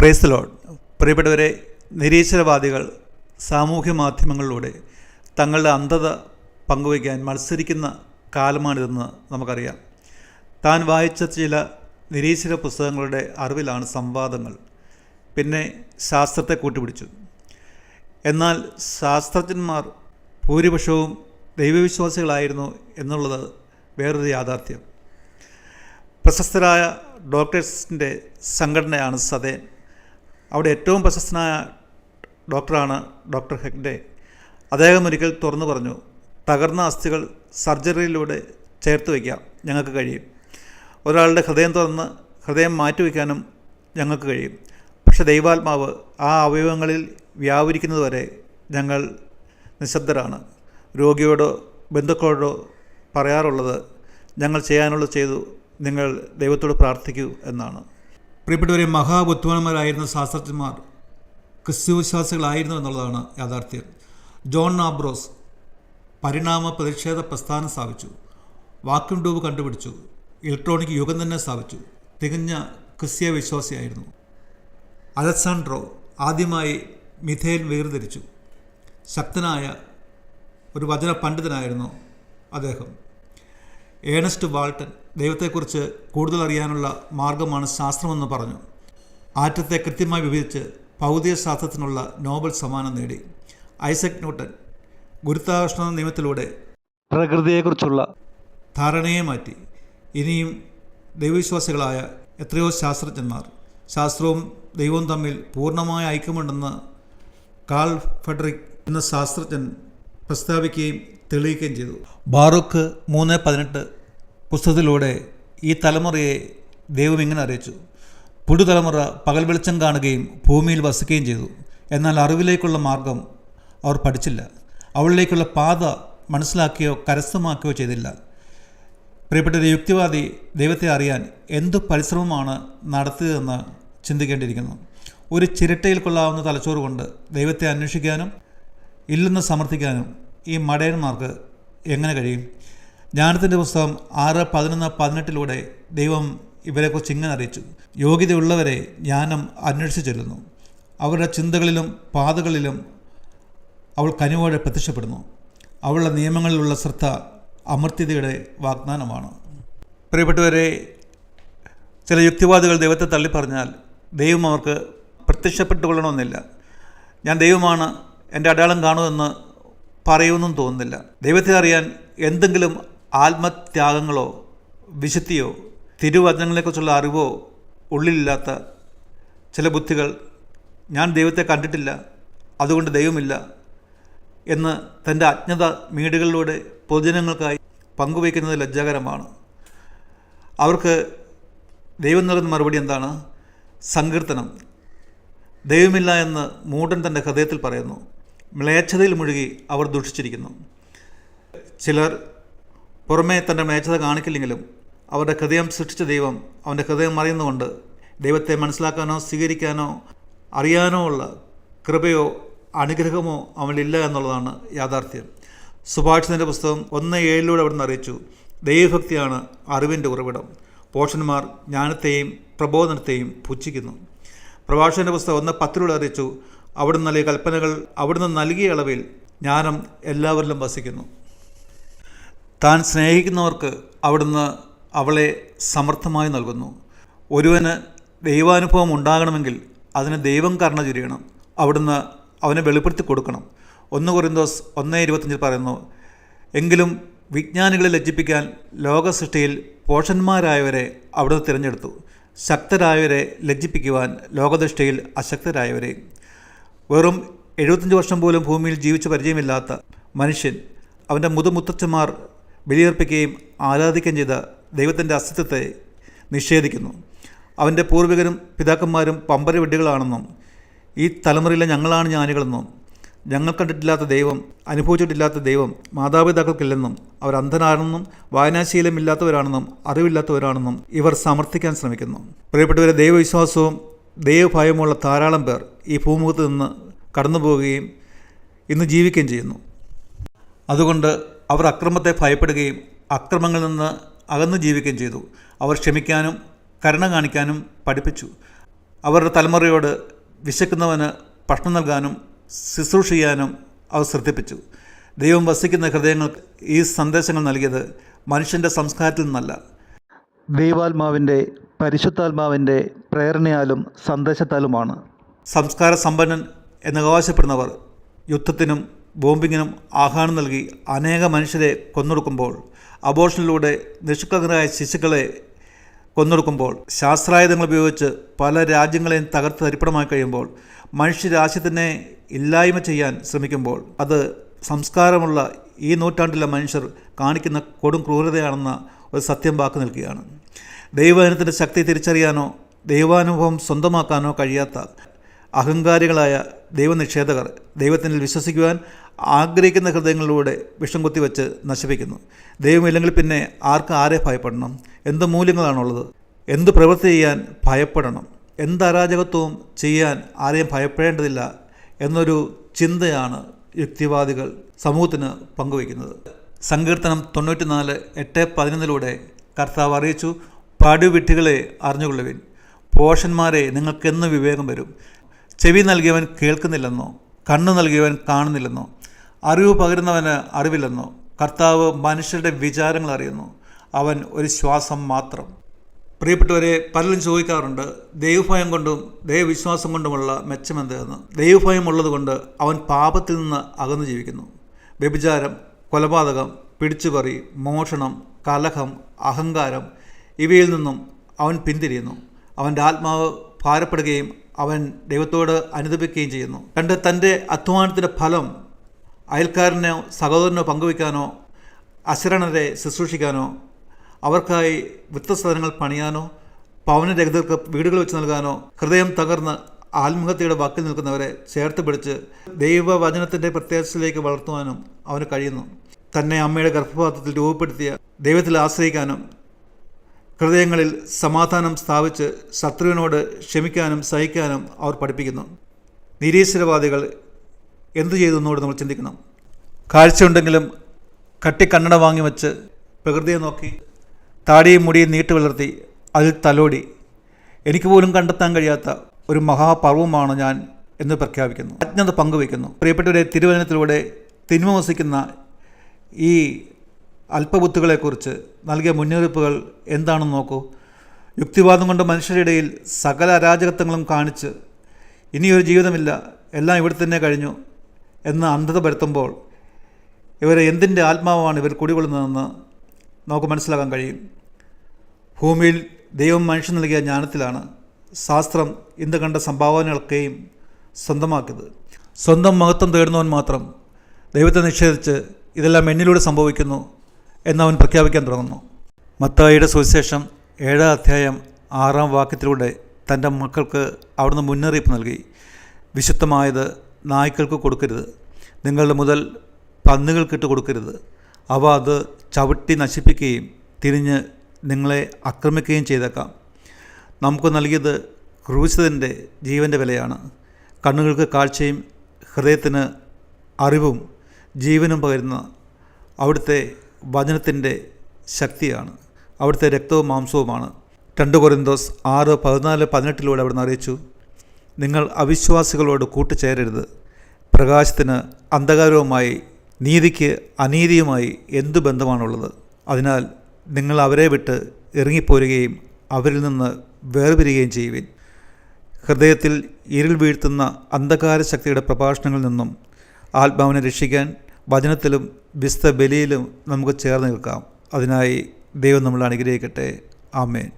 Praise പ്രിയപ്പെട്ടവരെ നിരീശ്വരവാദികൾ സാമൂഹ്യ മാധ്യമങ്ങളിലൂടെ തങ്ങളുടെ അന്ധത പങ്കുവയ്ക്കാൻ മത്സരിക്കുന്ന കാലമാണിതെന്ന് നമുക്കറിയാം. താൻ വായിച്ച ചില നിരീശ്വര പുസ്തകങ്ങളുടെ അറിവിലാണ് സംവാദങ്ങൾ. പിന്നെ ശാസ്ത്രത്തെ കൂട്ടുപിടിച്ചു എന്നാൽ ശാസ്ത്രജ്ഞന്മാർ ഭൂരിപക്ഷവും ദൈവവിശ്വാസികളായിരുന്നു എന്നുള്ളത് വേറൊരു യാഥാർത്ഥ്യം. പ്രശസ്തരായ ഡോക്ടേഴ്സിന്റെ സംഘടനയാണ് സദേൻ അവിടെ ഏറ്റവും പ്രശസ്തനായ ഡോക്ടറാണ് ഡോക്ടർ ഹെഗ്ഡെ. അദ്ദേഹം ഒരിക്കൽ തുറന്നു പറഞ്ഞു തകർന്ന അസ്ഥികൾ സർജറിയിലൂടെ ചേർത്ത് വയ്ക്കാം ഞങ്ങൾക്ക് കഴിയും. ഒരാളുടെ ഹൃദയം തുറന്ന് ഹൃദയം മാറ്റിവെക്കാനും ഞങ്ങൾക്ക് കഴിയും. പക്ഷെ ദൈവാത്മാവ് ആ അവയവങ്ങളിൽ വ്യാപരിക്കുന്നതുവരെ ഞങ്ങൾ നിശബ്ദരാണ്. രോഗിയോടോ ബന്ധുക്കളോടോ പറയാറുള്ളത് ഞങ്ങൾ ചെയ്യാനുള്ളത് ചെയ്തു നിങ്ങൾ ദൈവത്തോട് പ്രാർത്ഥിക്കൂ എന്നാണ്. പ്രിയപ്പെട്ടവരെ മഹാബുദ്ധിമാന്മാരായിരുന്ന ശാസ്ത്രജ്ഞന്മാർ ക്രിസ്തുവിശ്വാസികളായിരുന്നു എന്നുള്ളതാണ് യാഥാർത്ഥ്യം. ജോൺ ആബ്രോസ് പരിണാമ പ്രതിഷേധ പ്രസ്ഥാനം സ്ഥാപിച്ചു വാക്യൂം ട്യൂബ് കണ്ടുപിടിച്ചു ഇലക്ട്രോണിക് യുഗം തന്നെ സ്ഥാപിച്ചു തികഞ്ഞ ക്രിസ്തീയ വിശ്വാസിയായിരുന്നു. അലക്സാൻഡ്രോ ആദ്യമായി മിഥേൻ വേർതിരിച്ചു. ശക്തനായ ഒരു വചന പണ്ഡിതനായിരുന്നു അദ്ദേഹം. ഏണസ്റ്റ് വാൾട്ടൻ ദൈവത്തെക്കുറിച്ച് കൂടുതൽ അറിയാനുള്ള മാർഗമാണ് ശാസ്ത്രമെന്ന് പറഞ്ഞു. ആറ്റത്തെ കൃത്യമായി വിഭജിച്ച് ഭൗതിക ശാസ്ത്രത്തിനുള്ള നോബൽ സമ്മാനം നേടി. ഐസക് ന്യൂട്ടൻ ഗുരുത്വാകർഷണ നിയമത്തിലൂടെ പ്രകൃതിയെക്കുറിച്ചുള്ള ധാരണയെ മാറ്റി. ഇനിയും ദൈവവിശ്വാസികളായ എത്രയോ ശാസ്ത്രജ്ഞന്മാർ ശാസ്ത്രവും ദൈവവും തമ്മിൽ പൂർണമായ ഐക്യമുണ്ടെന്ന് കാൾ ഫെഡറിക് എന്ന ശാസ്ത്രജ്ഞൻ പ്രസ്താവിക്കുകയും തെളിയിക്കുകയും ചെയ്തു. ബാറൂഖ് മൂന്ന് പതിനെട്ട് പുസ്തകത്തിലൂടെ ഈ തലമുറയെ ദൈവം ഇങ്ങനെ അറിയിച്ചു. പുതുതലമുറ പകൽ വെളിച്ചം കാണുകയും ഭൂമിയിൽ വസിക്കുകയും ചെയ്തു. എന്നാൽ അറിവിലേക്കുള്ള മാർഗം അവർ പഠിച്ചില്ല. അവളിലേക്കുള്ള പാത മനസ്സിലാക്കുകയോ കരസ്ഥമാക്കുകയോ ചെയ്തില്ല. പ്രിയപ്പെട്ട യുക്തിവാദി ദൈവത്തെ അറിയാൻ എന്തു പരിശ്രമമാണ് നടത്തിയതെന്ന് ചിന്തിക്കേണ്ടിയിരിക്കുന്നു. ഒരു ചിരട്ടയിൽ കൊള്ളാവുന്ന തലച്ചോറ് കൊണ്ട് ദൈവത്തെ അന്വേഷിക്കാനും ഇല്ലെന്ന് സമർത്ഥിക്കാനും ഈ മടയന്മാർക്ക് എങ്ങനെ കഴിയും? ജ്ഞാനത്തിന്റെ പുസ്തകം ആറ് പതിനൊന്ന് പതിനെട്ടിലൂടെ ദൈവം ഇവരെക്കുറിച്ച് ഇങ്ങനെ അറിയിച്ചു. യോഗ്യതയുള്ളവരെ ജ്ഞാനം അന്വേഷിച്ചു ചെല്ലുന്നു. അവരുടെ ചിന്തകളിലും പാതകളിലും അവൾ കനിവോടെ പ്രത്യക്ഷപ്പെടുന്നു. അവളുടെ നിയമങ്ങളിലുള്ള ശ്രദ്ധ അമർത്യതയുടെ വാഗ്ദാനമാണ്. പ്രിയപ്പെട്ടവരെ ചില യുക്തിവാദികൾ ദൈവത്തെ തള്ളിപ്പറഞ്ഞാൽ ദൈവം അവർക്ക് പ്രത്യക്ഷപ്പെട്ടുകൊള്ളണമെന്നില്ല. ഞാൻ ദൈവമാണ് എന്റെ അടയാളം കാണുമെന്ന് പറയുമെന്നും തോന്നുന്നില്ല. ദൈവത്തെ അറിയാൻ എന്തെങ്കിലും ആത്മത്യാഗങ്ങളോ വിശുദ്ധിയോ തിരുവചനങ്ങളെക്കുറിച്ചുള്ള അറിവോ ഉള്ളിലില്ലാത്ത ചില ബുദ്ധികൾ ഞാൻ ദൈവത്തെ കണ്ടിട്ടില്ല അതുകൊണ്ട് ദൈവമില്ല എന്ന് തന്റെ അജ്ഞത മീടുകളിലൂടെ പൊതുജനങ്ങൾക്കായി പങ്കുവയ്ക്കുന്നത് ലജ്ജാകരമാണ്. അവർക്ക് ദൈവം നൽകുന്ന മറുപടി എന്താണ്? സങ്കീർത്തനം. ദൈവമില്ല എന്ന് മൂടൻ തന്റെ ഹൃദയത്തിൽ പറയുന്നു. മ്ലേച്ഛതയിൽ മുഴുകി അവർ ദുഷിച്ചിരിക്കുന്നു. ചിലർ പുറമേ തന്റെ മ്ലേച്ഛത കാണിക്കില്ലെങ്കിലും അവരുടെ ഹൃദയം സൃഷ്ടിച്ച ദൈവം അവന്റെ ഹൃദയം അറിയുന്നുകൊണ്ട് ദൈവത്തെ മനസ്സിലാക്കാനോ സ്വീകരിക്കാനോ അറിയാനോ ഉള്ള കൃപയോ അനുഗ്രഹമോ അവനില്ല എന്നുള്ളതാണ് യാഥാർത്ഥ്യം. സുഭാഷിതന്റെ പുസ്തകം ഒന്ന് ഏഴിലൂടെ അവിടുന്ന് അറിയിച്ചു ദൈവഭക്തിയാണ് അറിവിന്റെ ഉറവിടം. പോഷന്മാർ ജ്ഞാനത്തെയും പ്രബോധനത്തെയും പുച്ഛിക്കുന്നു. പ്രഭാഷകന്റെ പുസ്തകം ഒന്ന് പത്തിലൂടെ അറിയിച്ചു അവിടുന്ന് നൽകിയ കൽപ്പനകൾ അവിടുന്ന് നൽകിയ അളവിൽ ജ്ഞാനം എല്ലാവരിലും വസിക്കുന്നു. താൻ സ്നേഹിക്കുന്നവർക്ക് അവിടുന്ന് അവളെ സമർത്ഥമായി നൽകുന്നു. ഒരുവന് ദൈവാനുഭവം ഉണ്ടാകണമെങ്കിൽ അതിന് ദൈവം കരുണ ചുരിയണം. അവിടുന്ന് അവനെ വെളിപ്പെടുത്തി കൊടുക്കണം. ഒന്ന് കുറിന്തോസ് ഒന്ന് ഇരുപത്തഞ്ചിൽ പറയുന്നു എങ്കിലും വിജ്ഞാനികളെ ലജ്ജിപ്പിക്കാൻ ലോക സൃഷ്ടിയിൽ പോഷന്മാരായവരെ അവിടുന്ന് തിരഞ്ഞെടുത്തു. ശക്തരായവരെ ലജ്ജിപ്പിക്കുവാൻ ലോകദൃഷ്ടിയിൽ അശക്തരായവരെ വെറും എഴുപത്തഞ്ച് വർഷം പോലും ഭൂമിയിൽ ജീവിച്ച് പരിചയമില്ലാത്ത മനുഷ്യൻ അവന്റെ മുതുമുത്തച്ഛന്മാർ ബലിയർപ്പിക്കുകയും ആരാധിക്കുകയും ചെയ്ത ദൈവത്തിന്റെ അസ്തിത്വത്തെ നിഷേധിക്കുന്നു. അവന്റെ പൂർവികരും പിതാക്കന്മാരും പമ്പര വിഡ്ഢികളാണെന്നും ഈ തലമുറയിലെ ഞങ്ങളാണ് ജ്ഞാനികളെന്നും ഞങ്ങൾ കണ്ടിട്ടില്ലാത്ത ദൈവം അനുഭവിച്ചിട്ടില്ലാത്ത ദൈവം മാതാപിതാക്കൾക്കില്ലെന്നും അവർ അന്ധനാണെന്നും വായനാശീലമില്ലാത്തവരാണെന്നും അറിവില്ലാത്തവരാണെന്നും ഇവർ സമർത്ഥിക്കാൻ ശ്രമിക്കുന്നു. പ്രിയപ്പെട്ടവരെ ദൈവവിശ്വാസവും ദൈവഭയമുള്ള ധാരാളം പേർ ഈ ഭൂമുഖത്ത് നിന്ന് കടന്നു പോവുകയും ഇന്ന് ജീവിക്കുകയും ചെയ്യുന്നു. അതുകൊണ്ട് അവർ അക്രമത്തെ ഭയപ്പെടുകയും അക്രമങ്ങളിൽ നിന്ന് അകന്നു ജീവിക്കുകയും ചെയ്തു. അവർ ക്ഷമിക്കാനും കരുണ കാണിക്കാനും പഠിപ്പിച്ചു. അവരുടെ തലമുറയോട് വിശക്കുന്നവന് ഭക്ഷണം നൽകാനും ശുശ്രൂഷ ചെയ്യാനും അവർ ശ്രദ്ധിപ്പിച്ചു. ദൈവം വസിക്കുന്ന ഹൃദയങ്ങൾക്ക് ഈ സന്ദേശങ്ങൾ നൽകിയത് മനുഷ്യന്റെ സംസ്കാരത്തിൽ നിന്നല്ല. ദൈവാത്മാവിന്റെ പരിശുദ്ധാത്മാവിന്റെ പ്രേരണയാലും സന്ദേശത്താലുമാണ്. സംസ്കാര സമ്പന്നൻ എന്നവകാശപ്പെടുന്നവർ യുദ്ധത്തിനും ബോംബിങ്ങിനും ആഹ്വാനം നൽകി അനേക മനുഷ്യരെ കൊന്നൊടുക്കുമ്പോൾ അബോഷനിലൂടെ നിഷ്കളങ്കരായ ശിശുക്കളെ കൊന്നൊടുക്കുമ്പോൾ ശാസ്ത്രായുധങ്ങൾ ഉപയോഗിച്ച് പല രാജ്യങ്ങളെയും തകർത്ത് തരിപ്പണമായി കഴിയുമ്പോൾ മനുഷ്യരാശിത്തിനെ ഇല്ലായ്മ ചെയ്യാൻ ശ്രമിക്കുമ്പോൾ അത് സംസ്കാരമുള്ള ഈ നൂറ്റാണ്ടിലെ മനുഷ്യർ കാണിക്കുന്ന കൊടും ക്രൂരതയാണെന്ന ഒരു സത്യം വാക്ക് നൽകുകയാണ്. ദൈവജനത്തിന്റെ ശക്തി തിരിച്ചറിയാനോ ദൈവാനുഭവം സ്വന്തമാക്കാനോ കഴിയാത്ത അഹങ്കാരികളായ ദൈവനിഷേധകർ ദൈവത്തിൽ വിശ്വസിക്കുവാൻ ആഗ്രഹിക്കുന്ന ഹൃദയങ്ങളിലൂടെ വിഷം കുത്തിവെച്ച് നശിപ്പിക്കുന്നു. ദൈവമില്ലെങ്കിൽ പിന്നെ ആർക്ക് ആരെ ഭയപ്പെടണം? എന്ത് മൂല്യങ്ങളാണുള്ളത്? എന്ത് പ്രവൃത്തി ചെയ്യാൻ ഭയപ്പെടണം? എന്ത് അരാജകത്വവും ചെയ്യാൻ ആരെയും ഭയപ്പെടേണ്ടതില്ല എന്നൊരു ചിന്തയാണ് യുക്തിവാദികൾ സമൂഹത്തിന് പങ്കുവയ്ക്കുന്നത്. സങ്കീർത്തനം തൊണ്ണൂറ്റിനാല് എട്ട് പതിനൊന്നിലൂടെ കർത്താവ് അറിയിച്ചു പാടുവിട്ടികളെ അറിഞ്ഞുകൊള്ളുവിൻ. പോഷന്മാരെ നിങ്ങൾക്കെന്ന് വിവേകം വരും. ചെവി നൽകിയവൻ കേൾക്കുന്നില്ലെന്നോ കണ്ണ് നൽകിയവൻ കാണുന്നില്ലെന്നോ അറിവ് പകരുന്നവന് അറിവില്ലെന്നോ കർത്താവ് മനുഷ്യരുടെ വിചാരങ്ങൾ അറിയുന്നു. അവൻ ഒരു ശ്വാസം മാത്രം. പ്രിയപ്പെട്ടവരെ പലരും ചോദിക്കാറുണ്ട് ദൈവഭയം കൊണ്ടും ദൈവവിശ്വാസം കൊണ്ടുമുള്ള മെച്ചമെന്തെന്ന് ദൈവഭയം ഉള്ളതുകൊണ്ട് അവൻ പാപത്തിൽ നിന്ന് അകന്നു ജീവിക്കുന്നു. വ്യഭിചാരം കൊലപാതകം പിടിച്ചുപറി മോഷണം കലഹം അഹങ്കാരം ഇവയിൽ നിന്നും അവൻ പിന്തിരിയുന്നു. അവന്റെ ആത്മാവ് ഭാരപ്പെടുകയും അവൻ ദൈവത്തോട് അനുദപിക്കുകയും ചെയ്യുന്നു. രണ്ട് തന്റെ അധ്വാനത്തിന്റെ ഫലം അയൽക്കാരനോ സഹോദരനോ പങ്കുവയ്ക്കാനോ അശരണരെ ശുശ്രൂഷിക്കാനോ അവർക്കായി വൃത്തസാധനങ്ങൾ പണിയാനോ പവനരഹിതർക്ക് വീടുകൾ വെച്ച് നൽകാനോ ഹൃദയം തകർന്ന് ആത്മഹത്യയുടെ വാക്കിൽ നിൽക്കുന്നവരെ ചേർത്ത് പിടിച്ച് ദൈവവചനത്തിന്റെ പ്രത്യാശയിലേക്ക് വളർത്തുവാനും അവന് കഴിയുന്നു. തന്നെ അമ്മയുടെ ഗർഭപാത്രത്തിൽ രൂപപ്പെടുത്തിയ ദൈവത്തിൽ ആശ്രയിക്കാനും ഹൃദയങ്ങളിൽ സമാധാനം സ്ഥാപിച്ച് ശത്രുവിനോട് ക്ഷമിക്കാനും സഹിക്കാനും അവർ പഠിപ്പിക്കുന്നു. നിരീശ്വരവാദികൾ എന്തു ചെയ്തു എന്നോട് നമ്മൾ ചിന്തിക്കണം. കാഴ്ചയുണ്ടെങ്കിലും കട്ടി കണ്ണട വാങ്ങി വെച്ച് പ്രകൃതിയെ നോക്കി താടിയും മുടിയും നീട്ടി വളർത്തി അതിൽ തലോടി. എനിക്ക് പോലും കണ്ടെത്താൻ കഴിയാത്ത ഒരു മഹാപർവമാണ് ഞാൻ എന്ന് പ്രഖ്യാപിക്കുന്നു. അജ്ഞത പങ്കുവയ്ക്കുന്നു. പ്രിയപ്പെട്ടവരെ തിരുവചനത്തിലൂടെ തിന്മ വസിക്കുന്ന ഈ അല്പബുദ്ധികളെക്കുറിച്ച് നൽകിയ മുന്നറിയിപ്പുകൾ എന്താണെന്ന് നോക്കൂ. യുക്തിവാദം കൊണ്ട് മനുഷ്യരുടെ ഇടയിൽ സകല അരാജകത്വങ്ങളും കാണിച്ച് ഇനിയൊരു ജീവിതമില്ല എല്ലാം ഇവിടെ തന്നെ കഴിഞ്ഞു എന്ന് അന്ധത വരുത്തുമ്പോൾ ഇവരെ എന്തിന്റെ ആത്മാവാണ് ഇവർ കുടികൊള്ളുന്നതെന്ന് നമുക്ക് മനസ്സിലാക്കാൻ കഴിയും. ഭൂമിയിൽ ദൈവം മനുഷ്യൻ നൽകിയ ജ്ഞാനത്തിലാണ് ശാസ്ത്രം ഇന്ന് കണ്ട സംഭാവനകളൊക്കെയും സ്വന്തമാക്കിയത്. സ്വന്തം മഹത്വം തേടുന്നവൻ മാത്രം ദൈവത്തെ നിഷേധിച്ച് ഇതെല്ലാം എന്നിലൂടെ സംഭവിക്കുന്നു. എന്നവൻ പ്രഖ്യാപിക്കാൻ തുടങ്ങുന്നു. മത്തായിയുടെ സുവിശേഷം ഏഴാം അധ്യായം ആറാം വാക്യത്തിലൂടെ തന്റെ മക്കൾക്ക് അവിടുന്ന് മുന്നറിയിപ്പ് നൽകി. വിശുദ്ധമായത് നായ്ക്കൾക്ക് കൊടുക്കരുത്. നിങ്ങളുടെ മുതൽ പന്നുകൾക്കിട്ട് കൊടുക്കരുത്. അവ അത് ചവിട്ടി നശിപ്പിക്കുകയും തിരിഞ്ഞ് നിങ്ങളെ ആക്രമിക്കുകയും ചെയ്തേക്കാം. നമുക്ക് നൽകിയത് ക്രൂശിതന്റെ ജീവന്റെ വിലയാണ്. കണ്ണുകൾക്ക് കാഴ്ചയും ഹൃദയത്തിന് അറിവും ജീവനും പകരുന്ന അവിടുത്തെ വചനത്തിന്റെ ശക്തിയാണ്. അവിടുത്തെ രക്തവും മാംസവുമാണ്. രണ്ട് കൊരിന്തോസ് ആറ് പതിനാല് പതിനെട്ടിലൂടെ അവിടുന്ന് അറിയിച്ചു നിങ്ങൾ അവിശ്വാസികളോട് കൂട്ടുചേരരുത്. പ്രകാശത്തിന് അന്ധകാരവുമായി നീതിക്ക് അനീതിയുമായി എന്തു ബന്ധമാണുള്ളത്? അതിനാൽ നിങ്ങൾ അവരെ വിട്ട് ഇറങ്ങിപ്പോരുകയും അവരിൽ നിന്ന് വേർപിരിയുകയും ചെയ്യുവിൻ. ഹൃദയത്തിൽ ഇരുൾ വീഴ്ത്തുന്ന അന്ധകാര ശക്തിയുടെ പ്രഭാഷണങ്ങളിൽ നിന്നും ആത്മാവിനെ രക്ഷിക്കാൻ വചനത്തിലും ബലിയിലും നമുക്ക് ചേർന്ന് നിൽക്കാം. അതിനായി ദൈവം നമ്മൾ അനുഗ്രഹിക്കട്ടെ. ആമേൻ.